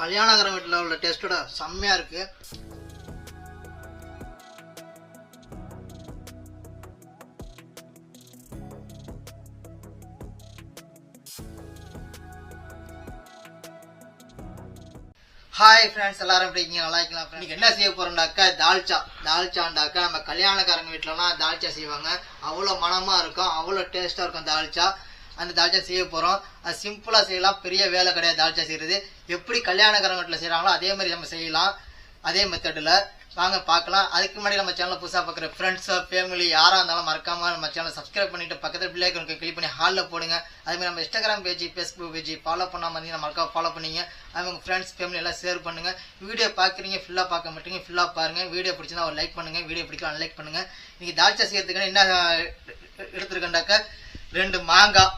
கல்யாணங்கிற வீட்டில் உள்ள டேஸ்ட்டோட செம்மையாக இருக்குது ஹாய் ஃப்ரெண்ட்ஸ் எல்லாரும் எப்படி இருக்கீங்க? நல்லா இருக்கலாம் இன்னைக்கு என்ன செய்ய போறோம்னாக்கா தால்ச்சா. தால்ச்சாண்டாக்கா நம்ம கல்யாணக்காரங்க வீட்டிலலாம் தால்ச்சா செய்வாங்க. அவ்வளோ மனமா இருக்கும் அவ்வளோ டேஸ்டா இருக்கும் தால்ச்சா. அந்த தால்ச்சா செய்ய போறோம். அது சிம்பிளாக செய்யலாம். பெரிய வேலை கிடையாது. தால்ச்சா செய்கிறது எப்படி கல்யாணக்காரங்க வீட்டில் செய்கிறாங்களோ அதே மாதிரி நம்ம செய்யலாம். அதே மெத்தடில் வாங்க பார்க்கலாம். அதுக்கு முன்னாடி நம்ம சேனலை புதுசாக பார்க்குற ஃப்ரெண்ட்ஸோ ஃபேமிலி யாராக இருந்தாலும் மறக்காம நம்ம சேனலை சப்ஸ்கிரைப் பண்ணிட்டு பக்கத்தில் பிள்ளைக்கு கிளிக் பண்ணி ஹாலில் போடுங்க. அதுமாதிரி நம்ம Instagram page Facebook page follow பண்ணாமல் இருந்தீங்கன்னா மறக்காம ஃபாலோ பண்ணிங்க. அது உங்கள் ஃப்ரெண்ட்ஸ் ஃபேமிலி எல்லாம் ஷேர் பண்ணுங்கள் வீடியோ பார்க்குறீங்க ஃபுல்லாக பார்க்க மாட்டீங்க ஃபுல்லாக பாருங்கள் வீடியோ பிடிச்சிருந்தா ஒரு லைக் பண்ணுங்க. வீடியோ பிடிக்கலாம் அன்லைக் பண்ணுங்க. நீங்கள் தாட்சா செய்கிறதுக்கு என்ன எடுத்துருக்கேன்டாக்க? ரெண்டு மாங்காய்.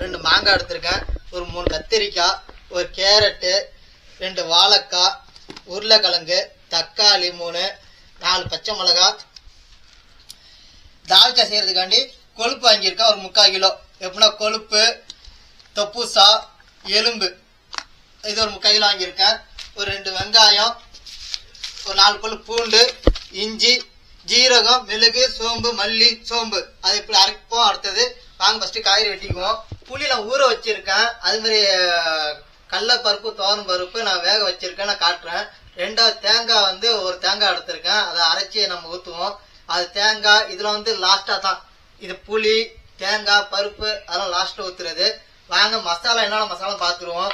ரெண்டு மாங்காய் எடுத்திருக்கேன். ஒரு மூணு கத்திரிக்காய் ஒரு கேரட்டு ரெண்டு வாழைக்காய் உருளைக்கிழங்கு தக்காளி மூணு நாலு பச்சை மிளகா. தால்ச்சா செய்யறதுக்காண்டி கொழுப்பு வாங்கியிருக்கேன். ஒரு முக்கால் கிலோ. எப்படின்னா கொழுப்பு தொப்பூசா எலும்பு. இது ஒரு முக்கால் கிலோ வாங்கியிருக்கேன். ஒரு ரெண்டு வெங்காயம் ஒரு நாலு பல்லு பூண்டு இஞ்சி ஜீரகம் மிளகு சோம்பு மல்லி சோம்பு. அது இப்படி அரைப்போம் அடுத்தது. வாங்க ஃபஸ்ட்டு காய்கறி வெட்டிக்குவோம். புளி நான் ஊற வச்சிருக்கேன். அது மாதிரி அஹ், கடலைப்பருப்பு துவரம் பருப்பு நான் வேக வச்சிருக்கேன் நான் காட்டுறேன். ரெண்டாவது தேங்காய் வந்து ஒரு தேங்காய் எடுத்திருக்கேன். அதை அரைச்சி நம்ம ஊற்றுவோம் அது தேங்காய் இதில் வந்து லாஸ்ட்டாக தான். இது புளி தேங்காய் பருப்பு அதெல்லாம் லாஸ்ட்டாக ஊற்றுறது வாங்க மசாலா என்னென்ன மசாலா பார்த்துருவோம்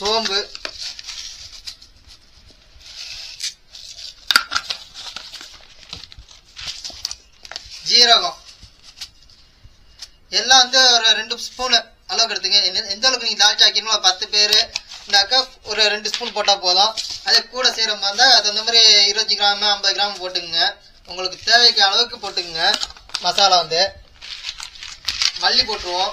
சோம்பு. ஜீரகம். எல்லாம் வந்து ஒரு ரெண்டு ஸ்பூனு அளவுக்கு எடுத்துங்க. என்ன- எந்த அளவுக்கு நீங்கள் தால்ச்சா ஆக்கிங்களோ பத்து பேர் இருந்தாக்கா ஒரு ரெண்டு ஸ்பூன் போட்டால் போதும். அதே கூட செய்கிற மாதிரி இருந்தால் அது அந்த மாதிரி இருபத்தி கிராம் ஐம்பது கிராம் போட்டுக்குங்க. உங்களுக்கு தேவைக்கு அளவுக்கு போட்டுக்குங்க. மசாலா வந்து. மல்லி போட்டுருவோம்.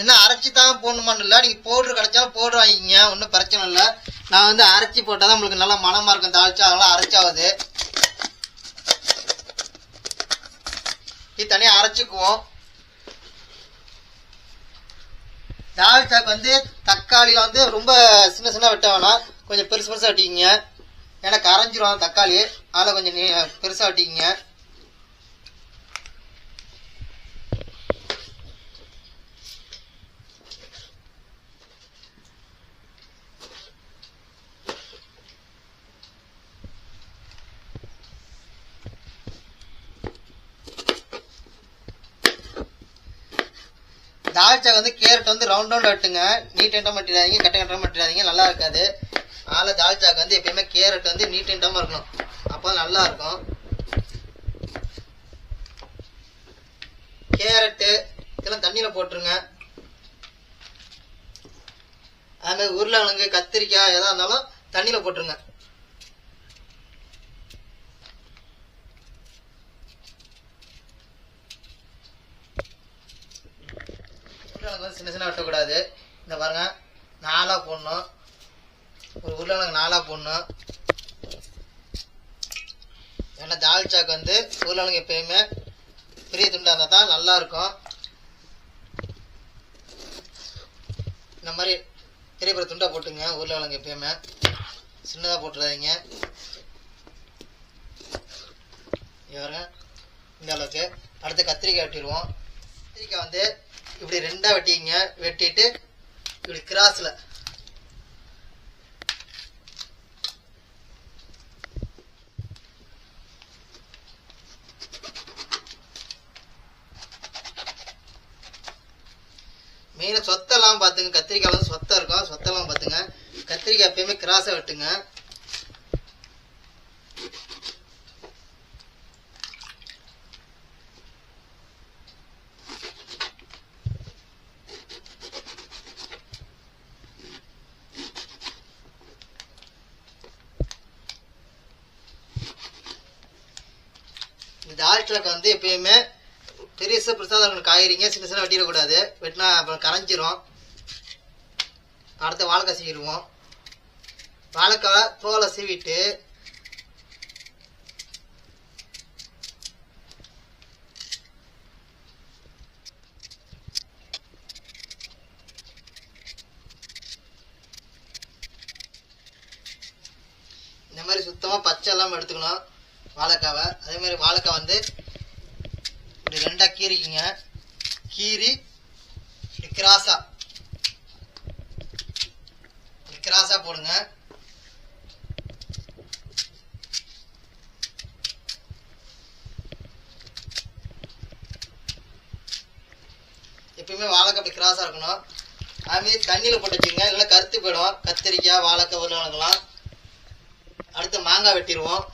என்ன அரைச்சி தான் போடணுமான்னு இல்லை. நீங்கள் பவுட்ரு கிடச்சாலும் பவுட்ரு வாங்கிக்கிங்க. ஒன்றும் பிரச்சனை இல்லை. நான் வந்து அரைச்சி போட்டால் தான் உங்களுக்கு நல்லா மனமாக இருக்கும். தாளிச்சா அதெல்லாம் அரைச்சாகுது இது தனியாக அரைச்சிக்குவோம். தால்ச்சாக்கு வந்து தக்காளியில் வந்து ரொம்ப சின்ன சின்ன வெட்ட வேணாம். கொஞ்சம் பெருசு பெருசாக வெட்டிக்கிங்க. ஏன்னா கரைஞ்சிரும் தக்காளி. அதில் கொஞ்சம் நீ பெருசாக வெட்டிக்கிங்க தால்ச்சா வந்து வந்து ரவுண்ட் ரவுண்ட் வெட்டுங்க நீட் எண்டாக மாட்டிடாதீங்க கட்ட கட்ட மாட்டிடாதீங்க நல்லா இருக்காது. ஆல தால்ச்சாக்கு வந்து எப்பயுமே கேரட் வந்து நீட் எண்டாமல் இருக்கணும். அப்போ நல்லா இருக்கும். கேரட்டு இதெல்லாம் தண்ணியில் போட்டுருங்க. அதுமாதிரி உருளைக்கிழங்கு கத்திரிக்காய் எதாக இருந்தாலும் தண்ணியில் போட்டுருங்க உருளைக்கிழங்கு வந்து சின்ன சின்ன வெட்டக்கூடாது இந்த பாருங்க நாலாக போடணும் ஒரு உருளைக்கிழங்கு நாலாக போடணும் ஏன்னா தால்ச்சாக்கு வந்து உருளைக்கிழங்கு எப்பயுமே பெரிய துண்டாக இருந்தால் தான் நல்லா இருக்கும் இந்த மாதிரி பெரிய பெரிய துண்டாக போட்டுங்க உருளைக்கிழங்கு எப்பயுமே சின்னதாக போட்டுறாதீங்க. பாருங்க இந்த அளவுக்கு. அடுத்து கத்திரிக்காய் வெட்டிடுவோம். கத்திரிக்காய் வந்து இப்படி ரெண்டாக வெட்டிங்க வெட்டிட்டு இப்படி கிராஸில் மெயினாக சொத்தெல்லாம் பார்த்துங்க கத்திரிக்காய் வந்து சொத்தை இருக்கும் சொத்தெல்லாம் பார்த்துங்க கத்திரிக்காய் எப்பயுமே கிராஸாக இந்த தால்ச்சாக்கு வந்து எப்பயுமே பெருசு பெருசாக இருக்கணும். காய்கறிங்க சின்ன சின்ன வெட்டிடக்கூடாது. வெட்டினா அப்புறம் கரைஞ்சிரும். அடுத்து வாழ்க்கை செய்யிடுவோம் வாழைக்காய் தோலை சீவிட்டு இந்த மாதிரி சுத்தமாக பச்சை இல்லாமல் எடுத்துக்கணும் வாழைக்காவை. அதே மாதிரி வாழைக்காய் வந்து இப்படி ரெண்டாக கீறிக்கிங்க. கீறி இப்படி கிராஸாக இப்படி கிராஸாக போடுங்க எப்பயுமே வாழைக்காய் இப்படி கிராஸாக இருக்கணும். அதுமாரி தண்ணியில் போட்டு வச்சுக்கோங்க. இல்லைன்னா கருத்து போயிடும். கத்திரிக்காய் வாழைக்காய் உருளைக்கிழங்குலாம் அடுத்து மாங்காய் வெட்டிடுவோம்.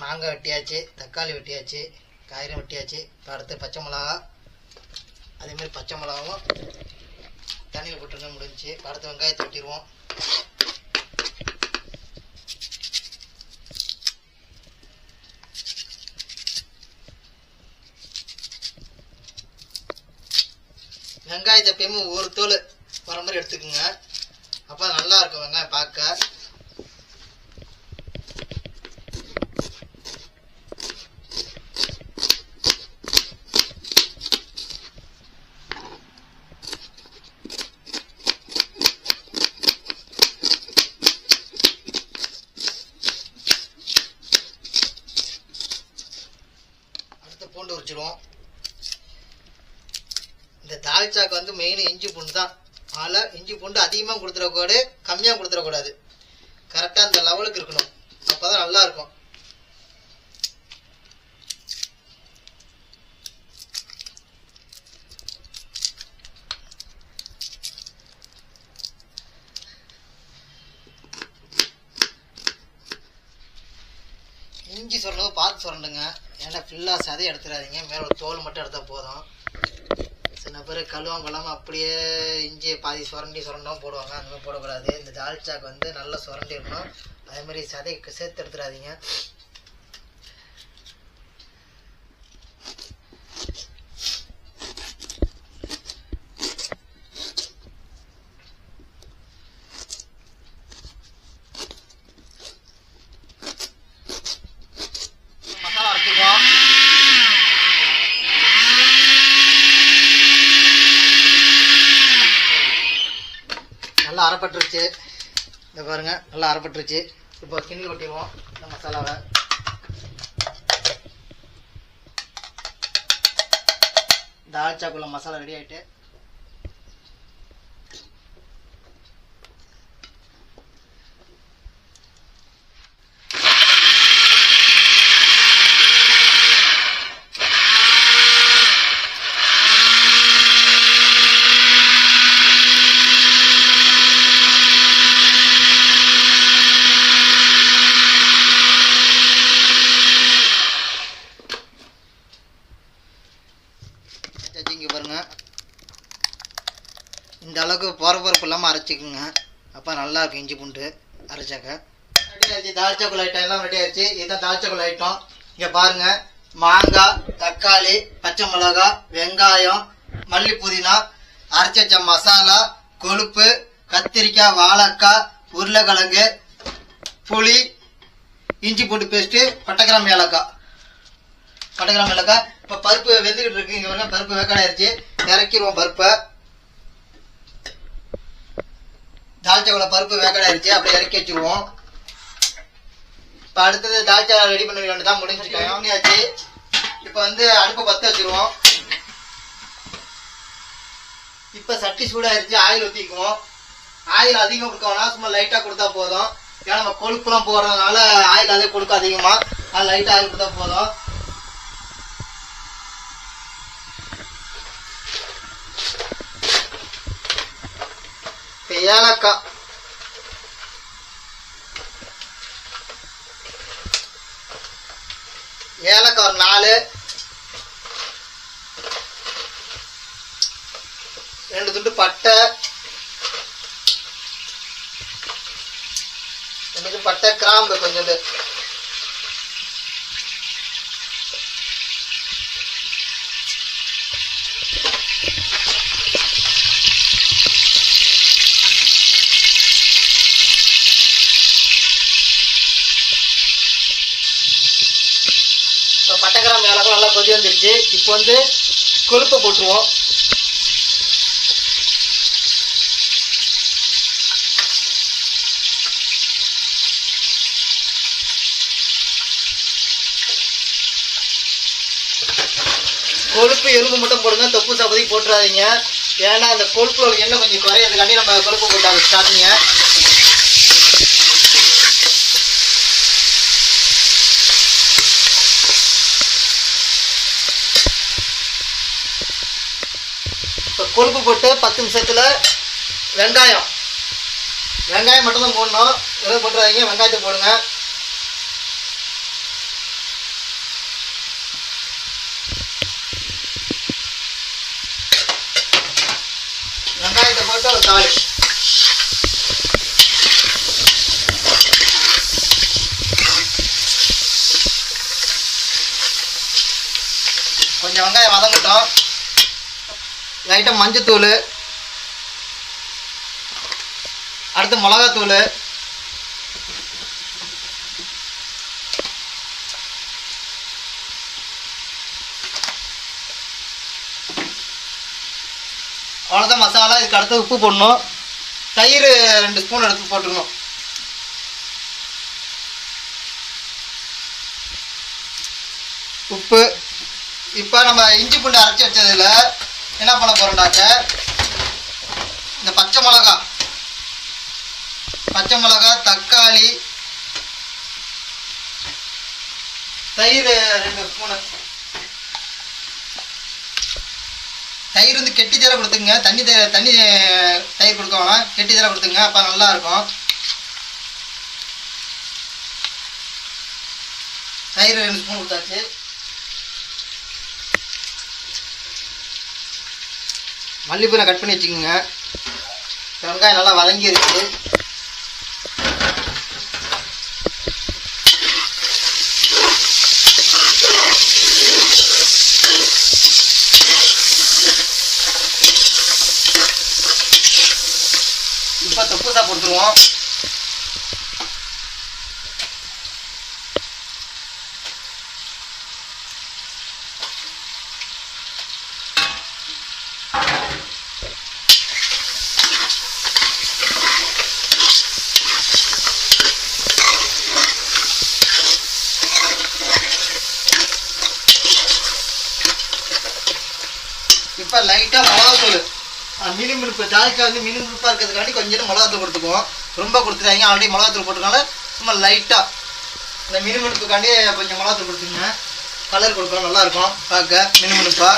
மாங்காய் வெட்டியாச்சு தக்காளி வெட்டியாச்சு காய்கறி வெட்டியாச்சு. இப்போ அடுத்து பச்சை மிளகா அதே மாதிரி பச்சை மிளகாவும் தண்ணியில் போட்டுருங்க முடிஞ்சு இப்போ அடுத்து வெங்காயத்தை வெட்டிடுவோம் வெங்காயத்தை எப்பயுமே ஒரு தோல் வர மாதிரி எடுத்துக்கோங்க. அப்போ நல்லா இருக்கும் வெங்காயம் பார்க்க அடுத்து பூண்டு உரிச்சிடுவோம் இந்த தால்ச்சாக்கு வந்து மெயின் இஞ்சி பூண்டு தான் அதனால் இஞ்சி பூண்டு அதிகமாக கொடுத்துடக்கூடாது கம்மியாக கொடுத்துடக்கூடாது கரெக்டாக அந்த லெவலுக்கு இருக்கணும். அப்போ தான் நல்லா இருக்கும். இஞ்சி சொல்லணும் பார்த்து சொல்லணுங்க ஏன்னா ஃபுல்லாக சதை எடுத்துடாதீங்க. மேலே ஒரு தோல் மட்டும் எடுத்தால் போதும். சில பேர் கழுவாம கொள்ளாமல் அப்படியே இஞ்சி பாதி சுரண்டி சுரண்டாம போடுவாங்க. அந்த மாதிரி போடக்கூடாது. இந்த தால்ச்சாக்கு வந்து நல்லா சுரண்டி இருக்கணும் அதே மாதிரி சதை சேர்த்து எடுத்துடாதீங்க மசாலா அரைச்சிக்குவோம் நல்லா அரைப்பட்டுருச்சு இந்த பாருங்க நல்லா அரைப்பட்டுருச்சு. இப்போ கிண்ணில் கொட்டிடுவோம் இந்த மசாலாவை. தால்ச்சாக்குள்ள மசாலா ரெடி ஆகிட்டு வச்சாச்சு இங்கே பாருங்க இந்த அளவுக்கு பரபரப்பு இல்லாமல் அரைச்சிக்குங்க. அப்போ நல்லா இருக்கும் இஞ்சி பூண்டு அரைச்சாக்க. ரெடி ஆயிடுச்சு. தால்ச்சாக்குள் ஐட்டம் எல்லாம் ரெடி ஆயிடுச்சு. இதுதான் தால்ச்சாக்குள் ஐட்டம். இங்கே பாருங்க. மாங்காய் தக்காளி பச்சை மிளகாய் வெங்காயம் மல்லி புதினா அரைச்சி வச்ச மசாலா கொழுப்பு கத்திரிக்காய் வாழைக்காய் உருளைக்கிழங்கு புளி இஞ்சி பூண்டு பேஸ்ட்டு பட்டைக்கிராம் ஏலக்காய். பட்டைக்கிராம் ஏலக்காய். இப்போ பருப்பு வெந்துக்கிட்டு இருக்கு. இங்கே பருப்பு வேக்காடாயிருச்சு இறக்கிடுவோம் பருப்பை. தால்ச்சாவில் பருப்பு வேக்காடாயிருச்சு அப்படியே இறக்கி வச்சுருவோம். இப்போ அடுத்தது தால்ச்சா ரெடி பண்ண வேண்டியதான் முடிஞ்சிருக்கோம் ஆச்சு இப்போ வந்து அடுப்பை பற்ற வச்சிருவோம். இப்போ சட்டி சூடாயிருச்சு ஆயில் ஊற்றிக்குவோம் ஆயில் அதிகம் கொடுக்க சும்மா லைட்டாக கொடுத்தா போதும். ஏன்னா நம்ம கொழுப்புலாம் போடுறதுனால ஆயில் அதே கொடுக்க அதிகமாக அது லைட்டாக ஆயில் கொடுத்தா போதும். ஏலக்காய் ஏலக்காய் ஒரு நாலு. ரெண்டு துண்டு பட்டை. ரெண்டு துண்டு பட்டை கிராம்பு கொஞ்சோண்டு கொதி வந்துருச்சு இப்போ வந்து கொழுப்பை போட்டுருவோம். கொழுப்பு எலும்பு மட்டும் போடுங்க தொப்பு சாப்பதைக்கு போட்டுறாதீங்க. ஏன்னா அந்த கொழுப்பு எண்ணெய் கொஞ்சம் குறையிறதுக்காண்டி நம்ம கொழுப்பு போட்டாங்க ஸ்டார்டிங்க கொழுப்பு போட்டு பத்து நிமிஷத்தில் வெங்காயம். வெங்காயம் மட்டும்தான் போடணும். வெறும் போட்டுறாதீங்க. வெங்காயத்தை போடுங்க. வெங்காயத்தை போட்டு ஒரு தாலி. கொஞ்சம் வெங்காயம் வதங்கட்டும். லைட்டாக மஞ்சத்தூள். அடுத்து மிளகாத்தூள். அவ்வளோதான் மசாலா. இதுக்கு அடுத்து உப்பு போடணும். தயிர் ரெண்டு ஸ்பூன் எடுத்து போட்டுக்கணும். உப்பு. இப்போ நம்ம இஞ்சி பூண்டு என்ன பண்ண போகிறோம்னாக்க இந்த பச்சை மிளகா. பச்சை மிளகா தக்காளி தயிர் ரெண்டு ஸ்பூனு தயிர் வந்து கெட்டி தர கொடுத்துங்க தண்ணி தயிர் தண்ணி தயிர் கொடுக்க கெட்டி தர கொடுத்துங்க அப்போ நல்லாயிருக்கும் தயிர் ரெண்டு ஸ்பூன் கொடுத்தாச்சு. மல்லிப்பூ கட் பண்ணி வச்சுக்கோங்க. வெங்காயம் நல்லா வதங்கியிருக்கு இப்போ தொப்புசா போட்டுருவோம் இப்போ லைட்டாக மிளகாத்தூள் மினிமம் இப்போ வந்து மினிமம் இருக்கிறதுக்காண்டி கொஞ்சம் மிளகாத்தூள் கொடுத்துக்குவோம். ரொம்ப கொடுத்துட்டாங்க ஆல்ரெடி மிளகாத்தூள் போட்டுருக்காங்க சும்மா லைட்டாக இந்த மினுமினுப்புக்காண்டி கொஞ்சம் மிளகாத்தூள் கொடுத்துங்க கலர் கொடுக்கலாம் நல்லாயிருக்கும் பார்க்க மினுமினுப்பா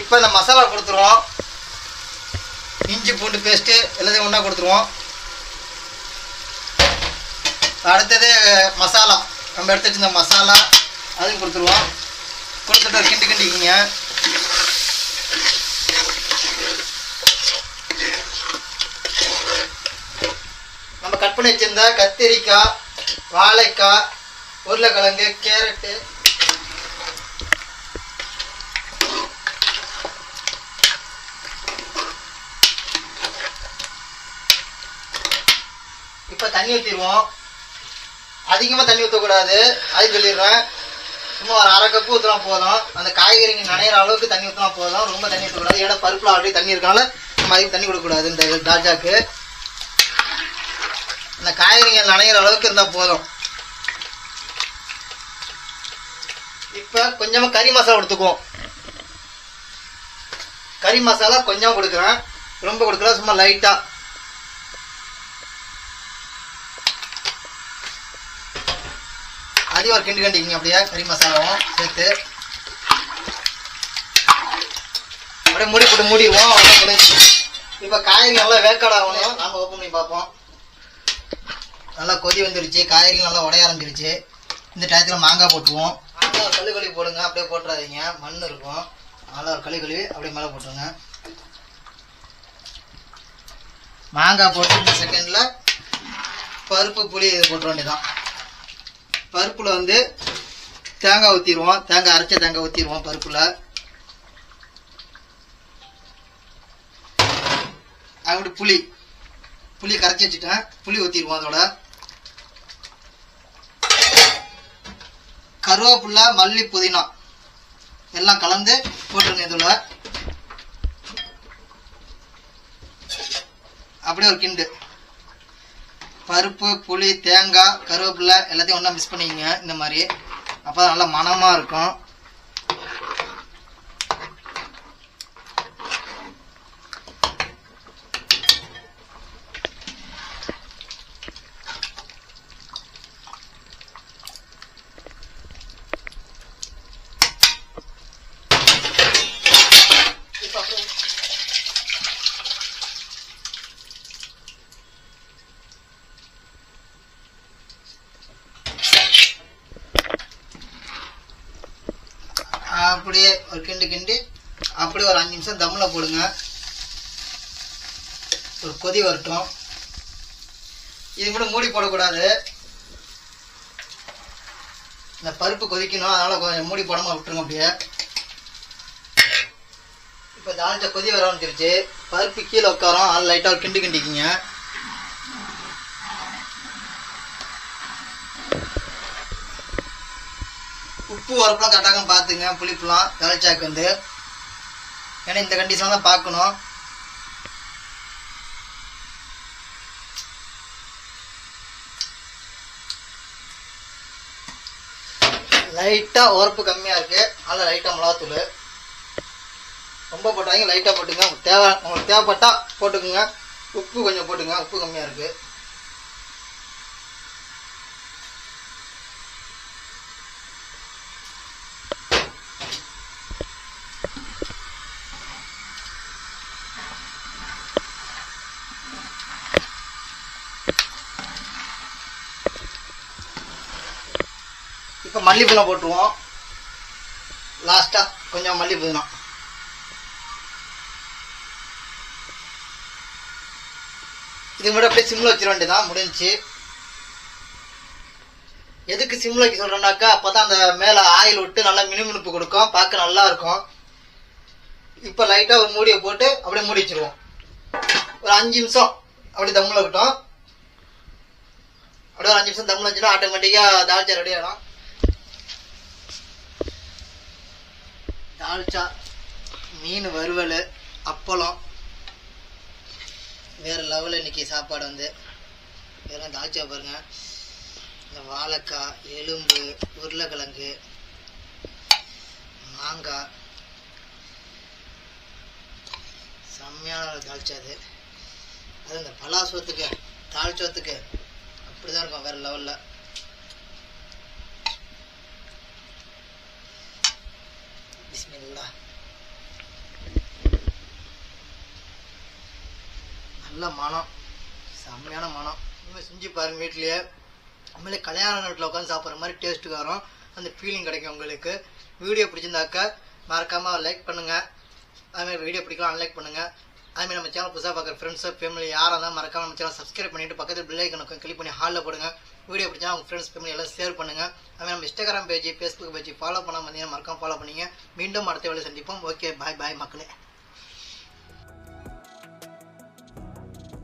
இப்போ இந்த மசாலா கொடுத்துருவோம் இஞ்சி பூண்டு பேஸ்ட்டு எல்லாத்தையும் ஒன்றா கொடுத்துருவோம் அடுத்தது மசாலா. நம்ம எடுத்து வச்சிருந்த மசாலா அதுவும் கொடுத்துருவோம். கொடுத்துட்டு கிண்டு கிண்டிக்கிங்க நம்ம கட் பண்ணி வச்சிருந்த கத்திரிக்காய் வாழைக்காய் உருளைக்கிழங்கு கேரட்டு. இப்போ தண்ணி ஊற்றிடுவோம் அதிகமாக தண்ணி ஊற்றக்கூடாது அது சொல்லிடுறேன். சும்மா ஒரு அரை கப்பு ஊற்றலாம் போதும். அந்த காய்கறிங்க நனையிற அளவுக்கு தண்ணி ஊற்றினா போதும். ரொம்ப தண்ணி ஊற்றக்கூடாது ஏன்னா பருப்பில் ஆல்ரெடி தண்ணி இருக்கனால நம்ம அதிகம் தண்ணி கொடுக்கக்கூடாது இந்த தாஜாக்கு. அந்த காய்கறிங்க நனையிற அளவுக்கு இருந்தால் போதும். இப்போ கொஞ்சமாக கறி மசாலா கொடுத்துக்குவோம். கறி மசாலா கொஞ்சம் கொடுக்குறேன். ரொம்ப கொடுக்குறேன் சும்மா லைட்டாக அடி ஒரு கிண்டு கண்டிக்கிங்க அப்படியே கறி மசாலாவும் சேர்த்து. அப்படியே மூடி போட்டு மூடிடுவோம் இப்போ காய்கறி நல்லா வேக்காடு ஆகணும் நாம ஓப்பன் பண்ணி பார்ப்போம். நல்லா கொதி வந்துருச்சு. காய்கறி நல்லா உடைய ஆரம்பிச்சிருச்சு. இந்த டயத்தில் மாங்காய் போட்டுருவோம். மாங்காய் கழு கழுவி போடுங்க. அப்படியே போட்டுறாதீங்க. மண் இருக்கும். நல்லா ஒரு கழு கழுவி அப்படியே மேலே போட்டுருங்க. மாங்காய் போட்டு இந்த செகண்டில் பருப்பு புளி இது போட்டுற வேண்டியதான் பருப்பில் வந்து தேங்காய் ஊற்றிடுவோம் தேங்காய் அரைச்ச தேங்காய் ஊற்றிடுவோம் பருப்பில். அப்படி புளி. புளி கரைச்சி வச்சுட்டேன். புளி ஊற்றிடுவோம் அதோட. கருவேப்பிலை மல்லி புதினா எல்லாம் கலந்து போட்டுருங்க இதோட அப்படியே ஒரு கிண்டு. பருப்பு புளி தேங்காய் கருவேப்பிலை எல்லாத்தையும் ஒன்றா மிக்ஸ் பண்ணிக்கங்க. இந்த மாதிரி. அப்போ தான் நல்லா மணமாக இருக்கும் இப்போ அப்படியே அப்படியே ஒரு கிண்டு கிண்டி அப்படியே ஒரு அஞ்சு நிமிஷம் தம்மில் போடுங்க. ஒரு கொதி வரட்டும். இது கூட மூடி போடக்கூடாது. இந்த பருப்பு கொதிக்கணும் அதனால் கொஞ்சம் மூடி போடாமல் விட்டுருங்க அப்படியே. இப்போ தாளிச்ச கொதி வர ஆரம்பிச்சிருச்சு. பருப்பு கீழே உட்காரோம். அது லைட்டாக ஒரு கிண்டு கிண்டிக்கிங்க. உப்பு உரப்புலாம் கரெக்டாக பார்த்துங்க. புளிப்புலாம் தலைச்சாக்கு வந்து. ஏன்னா இந்த கண்டிஷன் தான் பார்க்கணும். லைட்டாக உரப்பு கம்மியாக இருக்குது அதனால் லைட்டாக மிளகாத்தூள். ரொம்ப போட்டாங்க லைட்டாக போட்டுங்க. உங்களுக்கு தேவை உங்களுக்கு தேவைப்பட்டால் போட்டுக்குங்க. உப்பு கொஞ்சம் போட்டுங்க உப்பு கம்மியாக இருக்குது இப்போ மல்லிப்பூனை போட்டுருவோம். லாஸ்ட்டாக கொஞ்சம் மல்லிப்பூனா இது மட்டும் அப்படியே சிம்மில் வச்சிட வேண்டியதான் முடிஞ்சு எதுக்கு சிம்மில் வைக்க சொல்கிறேன்னாக்கா அப்போ தான் அந்த மேலே ஆயில் விட்டு நல்லா மினுமினுப்பு கொடுக்கும். பார்க்க நல்லா இருக்கும். இப்போ லைட்டாக ஒரு மூடியை போட்டு அப்படியே மூடி வச்சிருவோம். ஒரு அஞ்சு நிமிஷம் அப்படியே தம்மில் இருக்கட்டும். அப்படியே ஒரு அஞ்சு நிமிஷம் தம்மில் வச்சுட்டா ஆட்டோமேட்டிக்காக தால்ச்சா ரெடி ஆகிடும் தாளிச்சா மீன் வறுவல் அப்பளம். வேறு லெவலில் இன்றைக்கி சாப்பாடு வந்து. வேறு தாளிச்சா பாருங்கள் இந்த வாழைக்காய் எலும்பு உருளைக்கிழங்கு மாங்காய். செம்மையான ஒரு அது. அது இந்த பலாசோத்துக்கு தாழ்ச்சோத்துக்கு அப்படி தான் இருக்கும் வேறு லெவலில் பிஸ்மில்லா நல்ல மனம். செம்மையான மனம். இனிமேல் செஞ்சு பாருங்கள் வீட்லயே. உண்மையிலே கல்யாண நாட்டில் உட்காந்து சாப்பிட்ற மாதிரி டேஸ்ட்டு வரும். அந்த ஃபீலிங் கிடைக்கும் உங்களுக்கு. வீடியோ பிடிச்சிருந்தாக்கா மறக்காமல் லைக் பண்ணுங்கள் அதுமாதிரி வீடியோ பிடிக்கலாம் அன்லைக் பண்ணுங்கள் அதுமாதிரி நம்ம சேனல் புதுசாக பார்க்குற ஃப்ரெண்ட்ஸு ஃபேமிலி யாராக இருந்தால் மறக்காமல் நம்ம சேனல் சப்ஸ்கிரைப் பண்ணிட்டு பக்கத்தில் பில் கிளிக் பண்ணி ஹாலில் போடுங்க. வீடியோ பிடிச்சா உங்கள் ஃப்ரெண்ட்ஸ் ஃபேமிலி எல்லாம் ஷேர் பண்ணுங்கள் அதுமாதிரி நம்ம Instagram page Facebook page follow பண்ணாமல் மறக்காம ஃபாலோ பண்ணிங்க. மீண்டும் அடுத்த வேலை சந்திப்போம். ஓகே பாய் பாய் மக்களே.